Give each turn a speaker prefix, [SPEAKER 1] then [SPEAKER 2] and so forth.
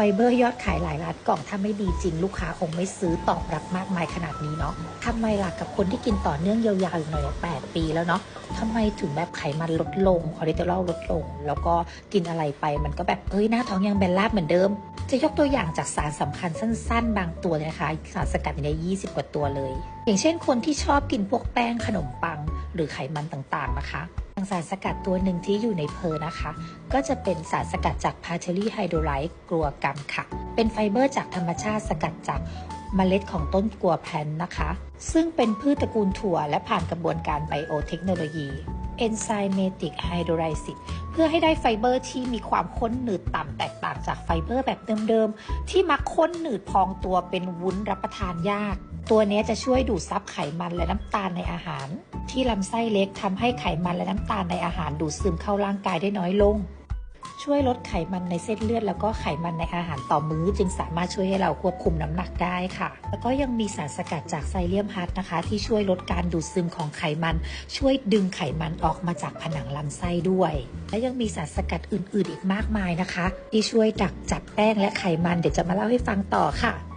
[SPEAKER 1] ไฟเบอร์ยอดขายหลายล้านกล่องถ้าไม่ดีจริง ลูกค้าคงไม่ซื้อตอบรับมากมายขนาดนี้เนาะทำไมล่ะกับคนที่กินต่อเนื่องยาวๆอยู่หน่อยแปดปีแล้วเนาะทำไมถึงแบบไขมันลดลงคอเลสเตอรอลลดลง แล้วก็กินอะไรไปมันก็แบบเอ้ยหน้าท้องยังแบนราบเหมือนเดิม จะยกตัวอย่างจากสารสำคัญสั้น ๆ บางตัวนะคะสารสกัดอยู่ใน 20 กว่าตัวเลย อย่างเช่นคนที่ชอบกินพวกแป้งขนมปัง หรือไขมันต่างๆนะคะอย่างสารสกัดตัวหนึ่งที่อยู่ในเพอนะคะ ก็จะเป็นสารสกัดจากพาเทอรี่ไฮโดรไลต์กลัวกรรมค่ะ เป็นไฟเบอร์จากธรรมชาติสกัดจากเมล็ดของต้นกัวแพลนนะคะ ซึ่งเป็นพืชตระกูลถั่วและผ่านกระบวนการไบโอเทคโนโลยีเอนไซเมติกไฮโดรไลซิส พื่อให้ได้ไฟเบอร์ที่มีความข้นหนืดต่ำแตกต่างจากไฟเบอร์แบบเดิมๆ ที่มักข้นหนืดพองตัวเป็นวุ้นรับประทานยาก ตัวนี้จะช่วยดูดซับไขมันและน้ำตาลในอาหาร ที่ลำไส้เล็กทำให้ไขมันและน้ำตาลในอาหารดูดซึมเข้าร่างกายได้น้อยลง ช่วยลดไขมันในเส้นเลือด แล้วก็ไขมันในอาหารต่อมื้อ จึงสามารถช่วยให้เราควบคุมน้ำหนักได้ค่ะ แล้วก็ยังมีสารสกัดจากไซเลียมฮัตนะคะ ที่ช่วยลดการดูดซึมของไขมัน ช่วยดึงไขมันออกมาจากผนังลำไส้ด้วย และยังมีสารสกัดอื่น ๆ อีกมากมายนะคะ ที่ช่วยดักจับแป้งและไขมันเดี๋ยวจะมาเล่าให้ฟังต่อค่ะ